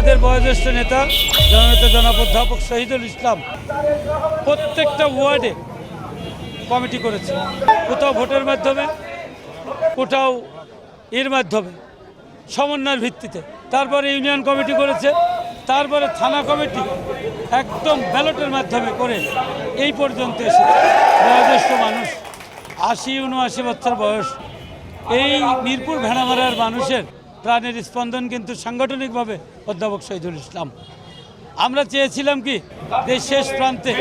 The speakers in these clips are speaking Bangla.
আমাদের বয়োজ্যেষ্ঠ নেতা, জননেতা জনাব অধ্যাপক শহীদুল ইসলাম প্রত্যেকটা ওয়ার্ডে কমিটি করেছে। কোথাও ভোটের মাধ্যমে, কোথাও এর মাধ্যমে, সমন্বয়ের ভিত্তিতে। তারপরে ইউনিয়ন কমিটি করেছে, তারপরে থানা কমিটি একদম ব্যালটের মাধ্যমে করে এই পর্যন্ত এসেছে। বয়োজ্যেষ্ঠ মানুষ, আশি, উনআশি বছর বয়স। এই মিরপুর, ভেড়ামারার মানুষের প্রাণের স্পন্দন কিন্তু সাংগঠনিকভাবে অধ্যাপক শহীদুল ইসলাম। আমরা চেয়েছিলাম কি যে শেষ প্রান্তে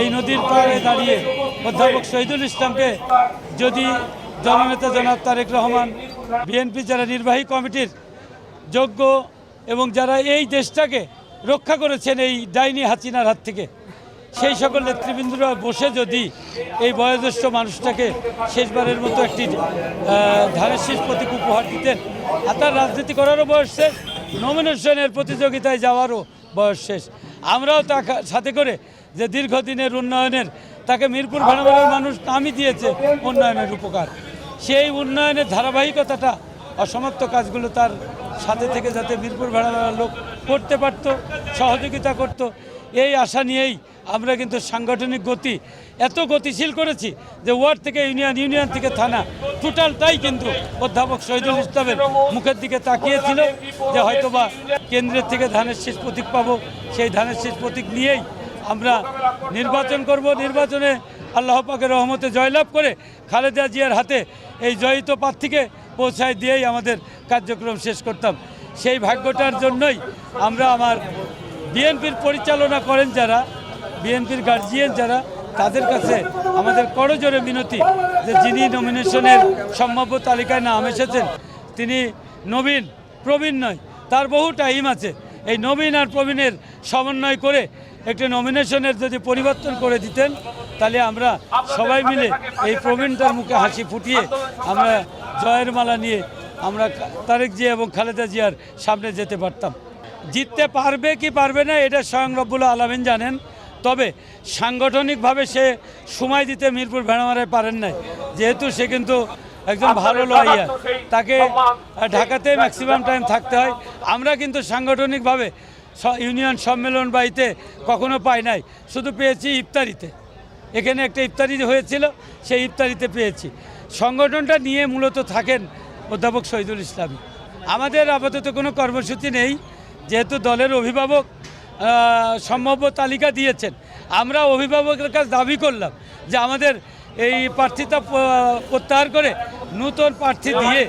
এই নদীর পাড়ে দাঁড়িয়ে অধ্যাপক শহীদুল ইসলামকে যদি জননেতা জনাব তারেক রহমান, বিএনপি যারা নির্বাহী কমিটির যোগ্য এবং যারা এই দেশটাকে রক্ষা করেছেন এই ডাইনি হাসিনার হাত থেকে, সেই সকল নেতৃবৃন্দরা বসে যদি এই বয়োজ্যেষ্ঠ মানুষটাকে শেষবারের মতো একটি ধানের শীষ প্রতীক উপহার দিতেন আর তার রাজনীতি করারও বয়স শেষ নমিনেশনের প্রতিযোগিতায় যাওয়ারও বয়স শেষ। আমরাও তা সাথে করে যে দীর্ঘদিনের উন্নয়নের, তাকে মিরপুর ভাড়াবাড়ার মানুষ নামই দিয়েছে উন্নয়নের উপকার। সেই উন্নয়নের ধারাবাহিকতাটা অসমাপ্ত কাজগুলো তার সাথে থেকে যাতে মিরপুর ভাড়াবাড়ার লোক করতে পারত, সহযোগিতা করত, এই আশা নিয়েই আমরা কিন্তু সাংগঠনিক গতি এত গতিশীল করেছি যে ওয়ার্ড থেকে ইউনিয়ন ইউনিয়ন থেকে থানা টোটালটাই কিন্তু অধ্যাপক শহীদুল ইসলামের মুখের দিকে তাকিয়েছিল যে হয়তোবা কেন্দ্রের থেকে ধানের শেষ প্রতীক পাবো। সেই ধানের শেষ প্রতীক নিয়েই আমরা নির্বাচন করব। নির্বাচনে আল্লাহ পাকের রহমতে জয়লাভ করে খালেদা জিয়ার হাতে এই জয়িত প্রার্থীকে পৌঁছায় দিয়েই আমাদের কার্যক্রম শেষ করতাম। সেই ভাগ্যটার জন্যই আমরা আমার বিএনপির পরিচালনা করেন যারা, বিএনপির গার্জিয়ান যারা তাদের কাছে আমাদের করজোরে মিনতি যে যিনি নমিনেশনের সম্ভাব্য তালিকায় নাম এসেছেন, তিনি নবীন, প্রবীণ নয়, তার বহু টাইম আছে। এই নবীন আর প্রবীণের সমন্বয় করে একটি নমিনেশনের যদি পরিবর্তন করে দিতেন, তাহলে আমরা সবাই মিলে এই প্রবীণটার মুখে হাসি ফুটিয়ে আমরা জয়ের মালা নিয়ে আমরা তারেক জিয়া এবং খালেদা জিয়ার সামনে যেতে পারতাম। জিততে পারবে কি পারবে না, এটা স্বয়ং রব্বুল আলমিন জানেন। তবে সাংগঠনিকভাবে সে সময় দিতে মিরপুর ভেড়ামারায় পারেন নাই। যেহেতু সে কিন্তু একজন ভালো লয়ার তাকে ঢাকাতে ম্যাক্সিমাম টাইম থাকতে হয়। আমরা কিন্তু সাংগঠনিকভাবে ইউনিয়ন সম্মেলন বাড়িতে কখনো পাই নাই। শুধু পেয়েছি ইফতারিতে। এখানে একটা ইফতারি হয়েছিল সেই ইফতারিতে পেয়েছি। সংগঠনটা নিয়ে মূলত থাকেন অধ্যাপক শহীদুল ইসলামী। আমাদের আপাতত কোনো কর্মসূচি নেই। যেহেতু দলের অভিভাবক সম্ভাব্য তালিকা দিয়েছেন। আমরা অভিভাবকের কাছে দাবি করলাম যে আমাদের এই প্রার্থীতা প্রত্যাহার করে নূতন প্রার্থী দিয়ে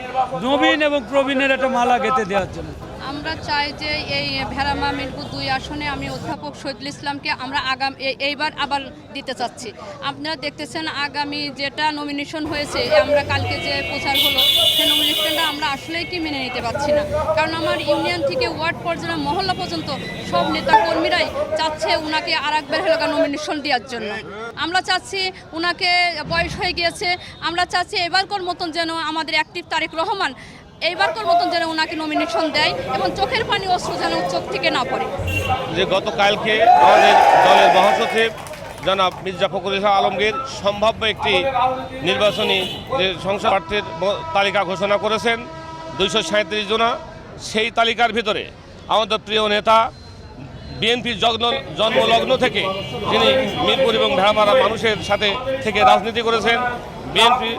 নবীন এবং প্রবীণের একটা মালা গেঁথে দেওয়ার জন্য। আমরা চাই যে এই ভেড়ামা মিরপুর দুই আসনে আমি অধ্যাপক শহীদুল ইসলামকে আমরা আগাম এইবার আবার দিতে চাচ্ছি। আপনারা দেখতেছেন আগামী যেটা নমিনেশন হয়েছে আমরা কালকে যে প্রচার হলো সেই নমিনেশনটা আমরা আসলেই কি মেনে নিতে পারছি না। কারণ আমার ইউনিয়ন থেকে ওয়ার্ড পর্যায়ে মহল্লা পর্যন্ত সব নেতা কর্মীরাই চাচ্ছে ওনাকে আর একবার হলো নমিনেশন দেওয়ার জন্য। আমরা চাচ্ছি ওনাকে বয়স হয়ে গিয়েছে, আমরা চাচ্ছি এবারকার মতন যেন আমাদের অ্যাক্টিভ তারেক রহমান এইবারকার মতন যেন ওনাকে নমিনেশন দেয় এবং চোখের পানি অস্ত্র যেন চোখ থেকে না পড়ে। যে গতকালকে আমাদের দলের মহাসচিব জনাব মির্জা ফখরুল ইসলাম আলমগীর সম্ভাব্য একটি নির্বাচনী যে সংসদ প্রার্থীর তালিকা ঘোষণা করেছেন, দুইশো সাঁত্রিশ জনা। সেই তালিকার ভিতরে আমাদের প্রিয় নেতা, বিএনপির জন্ম জন্মলগ্ন থেকে যিনি মিরপুর এবং ভেড়ামারা মানুষের সাথে থেকে রাজনীতি করেছেন, বিএনপি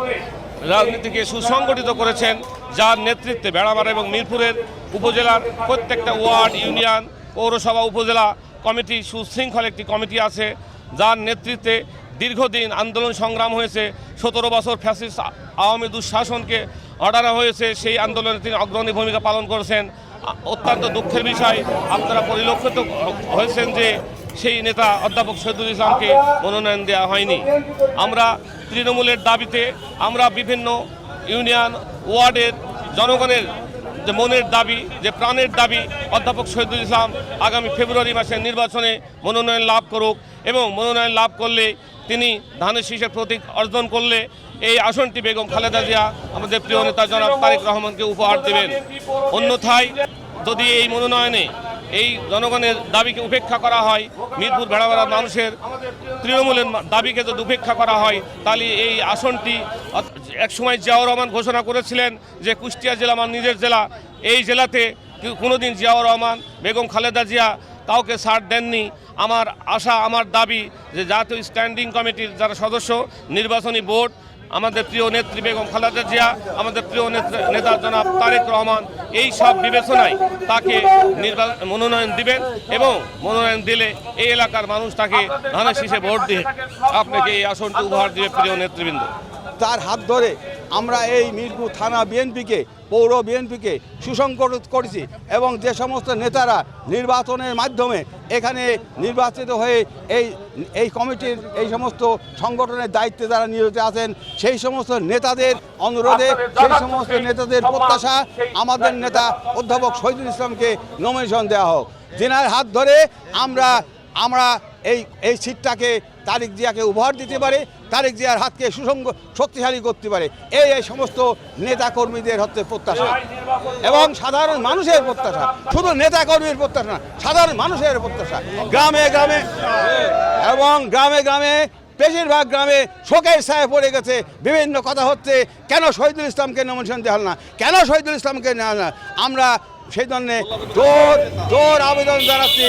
রাজনীতিকে সুসংগঠিত করেছেন, যার নেতৃত্বে বেড়ামারা এবং মিরপুরের উপজেলার প্রত্যেকটা ওয়ার্ড, ইউনিয়ন, পৌরসভা, উপজেলা কমিটি সুশৃঙ্খল একটি কমিটি আছে, যার নেতৃত্বে দীর্ঘদিন আন্দোলন সংগ্রাম হয়েছে। সতেরো বছর ফ্যাসিস্ট আওয়ামী দুঃশাসনকে অর্ডার হয়েছে, সেই আন্দোলনে তিনি অগ্রণী ভূমিকা পালন করেছেন। অত্যন্ত দুঃখের বিষয়, আপনারা পরিলক্ষিত হয়েছেন যে সেই নেতা অধ্যাপক শহীদুল ইসলামকে মনোনয়ন দেওয়া হয়নি। আমরা তৃণমূলের দাবিতে আমরা বিভিন্ন ইউনিয়ন ওয়ার্ডের জনগণের যে মনের দাবি, যে প্রাণের দাবি, অধ্যাপক শহীদুল ইসলাম আগামী ফেব্রুয়ারি মাসের নির্বাচনে মনোনয়ন লাভ করুক এবং মনোনয়ন লাভ করলে তিনি ধানের শীষের প্রতীক অর্জন করলে এই আসনটি বেগম খালেদা জিয়া, আমাদের প্রিয় নেতা জনাব তারেক রহমানকে উপহার দেবেন। অন্যথায় যদি এই মনোনয়নে এই জনগণের দাবিকে উপেক্ষা করা হয়। মিরপুর ভেড়াবেড়া মানুষের তৃণমূলের দাবিকে যদি উপেক্ষা করা হয়, তাহলে এই আসনটি একসময় জিয়াউর রহমান ঘোষণা করেছিলেন যে কুষ্টিয়া জেলা আমার নিজের জেলা। এই জেলাতে কোনোদিন জিয়াউর রহমান, বেগম খালেদা জিয়া কাউকে ছাড় দেননি। আমার আশা, আমার দাবি যে জাতীয় স্ট্যান্ডিং কমিটির যারা সদস্য, নির্বাচনী বোর্ড আমাদের প্রিয় নেত্রী বেগম খালেদা জিয়া, আমাদের প্রিয় নেতা জনাব তারেক রহমান, এই সব বিবেচনায় তাকে নির্বাচন, মনোনয়ন দিবেন এবং মনোনয়ন দিলে এই এলাকার মানুষ তাকে ধানের শীষে ভোট দিয়ে আপনাকে এই আসনটি উপহার দিবে প্রিয় নেতৃবৃন্দ। তার হাত ধরে আমরা এই মিরপুর থানা বিএনপিকে পৌর বিএনপিকে সুসংগঠিত করেছি এবং যে সমস্ত নেতারা নির্বাচনের মাধ্যমে এখানে নির্বাচিত হয়ে এই এই কমিটির এই সমস্ত সংগঠনের দায়িত্বে যারা নিয়োজিত আছেন সেই সমস্ত নেতাদের অনুরোধে সেই সমস্ত নেতাদের প্রত্যাশা আমাদের নেতা অধ্যাপক শহীদুল ইসলামকে নমিনেশন দেওয়া হোক। যেনার হাত ধরে আমরা আমরা এই এই সিটটাকে তারিক জিয়াকে উপহার দিতে পারে তারিক জিয়ার হাতকে সুসংগ শক্তিশালী করতে পারে। এই এই সমস্ত নেতা কর্মীদের হচ্ছে প্রত্যাশা। এবং সাধারণ মানুষের প্রত্যাশা। শুধু নেতা কর্মীর প্রত্যাশা না, সাধারণ মানুষের প্রত্যাশা। গ্রামে গ্রামে। এবং গ্রামে গ্রামে, বেশিরভাগ গ্রামে শোকের ছায়া পড়ে গেছে। বিভিন্ন কথা হচ্ছে, কেন শহীদুল ইসলামকে নমিনেশন দেওয়া না? কেন শহীদুল ইসলামকে নেওয়া না? আমরা সেই জন্যে জোর জোর আবেদন জানাচ্ছি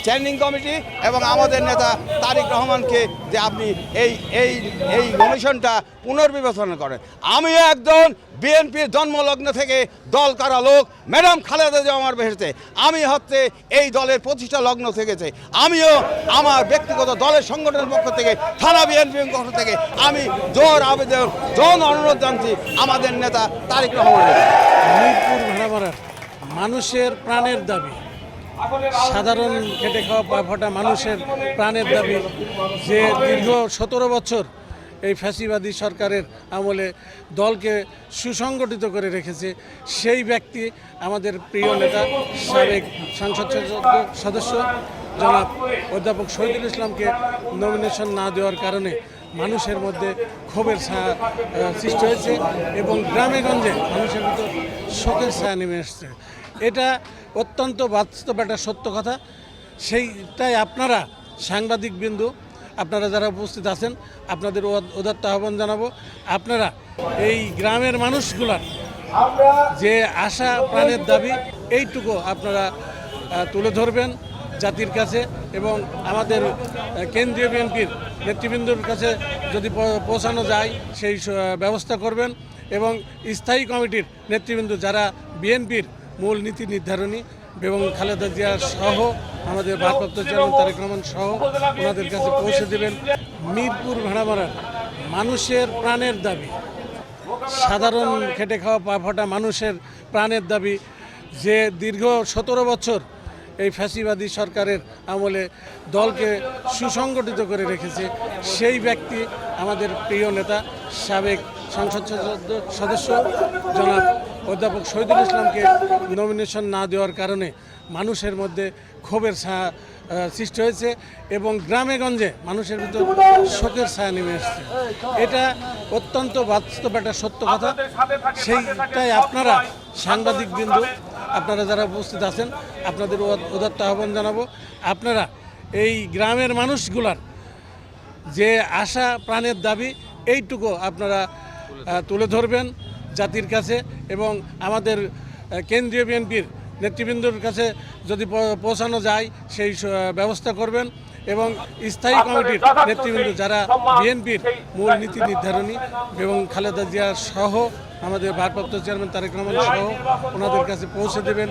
স্ট্যান্ডিং কমিটি এবং আমাদের নেতা তারিক রহমানকে যে আপনি এই এই এই কমিশনটা পুনর্বিবেচনা করেন। আমিও একজন বিএনপির জন্মলগ্ন থেকে দল করা লোক, ম্যাডাম খালেদা জিয়া আমার বেসেছে আমি হচ্ছে এই দলের প্রতিষ্ঠা লগ্ন থেকেছে। আমিও আমার ব্যক্তিগত দলের সংগঠনের পক্ষ থেকে, থানা বিএনপির পক্ষ থেকে আমি জোর আবেদন জন অনুরোধ জানছি আমাদের নেতা তারিক রহমানের। মিরপুর ভাড়ামারার মানুষের প্রাণের দাবি। সাধারণ খেটে খাওয়া পা ফাটা মানুষের প্রাণের দাবি যে দীর্ঘ সতেরো বছর এই ফ্যাসিবাদী সরকারের আমলে দলকে সুসংগঠিত করে রেখেছে, সেই ব্যক্তি আমাদের প্রিয় নেতা, সাবেক সংসদ সদস্য- জনাব অধ্যাপক শহীদুল ইসলামকে নমিনেশন না দেওয়ার কারণে মানুষের মধ্যে ক্ষোভের ছায়া সৃষ্টি হয়েছে এবং গ্রামে গঞ্জে মানুষের ভিতর শোকের ছায়া নেমে এসছে। এটা অত্যন্ত বাস্তব একটা সত্য কথা। সেইটাই আপনারা সাংবাদিক বিন্দু, আপনারা যারা উপস্থিত আছেন, আপনাদের উদ- উদাত্ত আহ্বান জানাব। আপনারা এই গ্রামের মানুষগুলার যে আশা প্রাণের দাবি, এইটুকু আপনারা তুলে ধরবেন জাতির কাছে এবং আমাদের কেন্দ্রীয় বিএনপির নেতৃবৃন্দর কাছে যদি পৌঁছানো যায়, সেই ব্যবস্থা করবেন এবং স্থায়ী কমিটির নেতৃবৃন্দ যারা বিএনপির মূল নীতি নির্ধারণী এবং খালেদা জিয়া সহ আমাদের ভারপ্রাপ্ত চেয়ারম্যান তারেক রহমান সহ ওনাদের কাছে পৌঁছে দেবেন মিরপুর ভাড়ামারার মানুষের প্রাণের দাবি। সাধারণ খেটে খাওয়া পা ফাটা মানুষের প্রাণের দাবি। যে দীর্ঘ সতেরো বছর এই ফ্যাসিবাদী সরকারের আমলে দলকে সুসংগঠিত করে রেখেছে, সেই ব্যক্তি আমাদের প্রিয় নেতা, সাবেক সংসদ সদস্য জনাব অধ্যাপক শহীদুল ইসলামকে নমিনেশন না দেওয়ার কারণে মানুষের মধ্যে ক্ষোভের ছায়া সৃষ্টি হয়েছে এবং গ্রামে গঞ্জে মানুষের ভিতর শোকের ছায়া নেমে এসছে। এটা অত্যন্ত বাস্তব একটা সত্য কথা। সেইটাই আপনারা সাংবাদিক বিন্দু আপনারা যারা উপস্থিত আছেন, আপনাদের উদ- উদাত্ত আহ্বান জানাব। আপনারা এই গ্রামের মানুষগুলার যে আশা প্রাণের দাবি, এইটুকু আপনারা তুলে ধরবেন। জাতির কাছে এবং আমাদের কেন্দ্রীয় বিএনপির নেতৃবৃন্দর কাছে যদি পৌঁছানো যায় সেই ব্যবস্থা করবেন এবং স্থায়ী কমিটির নেতৃবৃন্দ যারা বিএনপির মূল নীতি নির্ধারণী এবং খালেদা জিয়া সহ আমাদের ভারপ্রাপ্ত চেয়ারম্যান তারেক রহমান সহ ওনাদের কাছে পৌঁছে দেবেন।